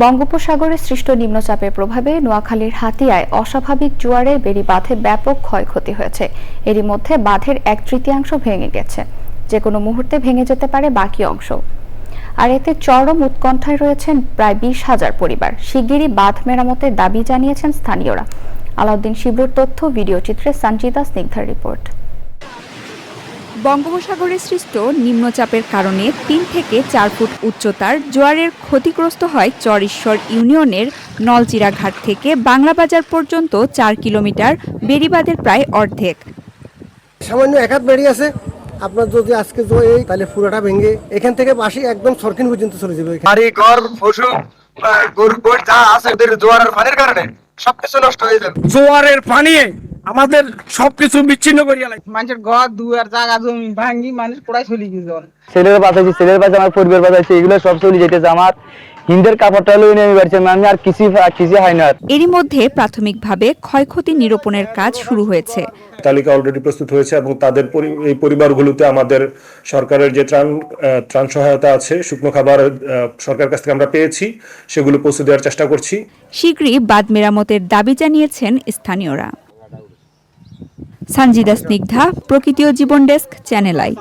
বঙ্গোপসাগরে সৃষ্ট নিম্নচাপের প্রভাবে নোয়াখালীর হাতিয়ায় অস্বাভাবিক জোয়ারে বেড়ি বাঁধে ব্যাপক ক্ষয়ক্ষতি হয়েছে। এরই মধ্যে বাঁধের এক তৃতীয়াংশ ভেঙে গেছে। যে কোনো মুহূর্তে ভেঙে যেতে পারে বাকি অংশ। আর এতে চরম উৎকণ্ঠায় রয়েছেন প্রায় বিশ হাজার পরিবার। শিগগিরই বাঁধ মেরামতের দাবি জানিয়েছেন স্থানীয়রা। আলাউদ্দিন শিবলুর তথ্য, ভিডিও চিত্রে সঞ্চিতা স্নিগ্ধার রিপোর্ট। বঙ্গোপসাগরে সৃষ্ট নিম্নচাপের কারণে তিন থেকে চার ফুট উচ্চতার জোয়ারের ক্ষতিগ্রস্ত হয় চরেশ্বর ইউনিয়নের নলচিরা ঘাট থেকে বাংলা বাজার পর্যন্ত চার কিলোমিটার বেড়িবাঁধের প্রায় অর্ধেক। সামান্য এক হাত বেরিয়ে আছে। আপনার যদি আজকে জয় তাহলে পুরোটা ভেঙে এখান থেকে বাসি একদম সরকিন পর্যন্ত চলে যাবে। বাড়ি ঘর পশু গরু যা আছে ওদের জোয়ারের পানির কারণে সবকিছু নষ্ট হয়ে যাবে। জোয়ারের পানি আমাদের সবকিছু বিচ্ছিন্ন করিয়া লাগে মানুষের ঘর দুয়ার জায়গা জমি ভাঙ্গি মানুষ পড়াই চলে গেছে ছেলের বাঁচাইছি ছেলের বাঁচা আমার পরিবার বাঁচাইছি এগুলো সব চলে যেতেছে। আমার হিন্দের কাপড়টা আমি বাড়ছি আমি আর কিছু কিছু হয় না এরই মধ্যে প্রাথমিকভাবে ক্ষয়ক্ষতি নিরূপণের কাজ শুরু হয়েছে। তালিকা অলরেডি প্রস্তুত হয়েছে এবং তাদের এই পরিবারগুলোতে আমাদের সরকারের যে ত্রাণ আহ, ত্রাণ সহায়তা আছে শুকনো খাবার আহ, সরকারের কাছ থেকে আমরা পেয়েছি সেগুলো পৌঁছে দেওয়ার চেষ্টা করছি। শীঘ্রই বাদ মেরামতের দাবি জানিয়েছেন স্থানীয়রা। সঞ্জিদা স্নিগ্ধা প্রকৃতি ও জীবন ডেস্ক চ্যানেল আই।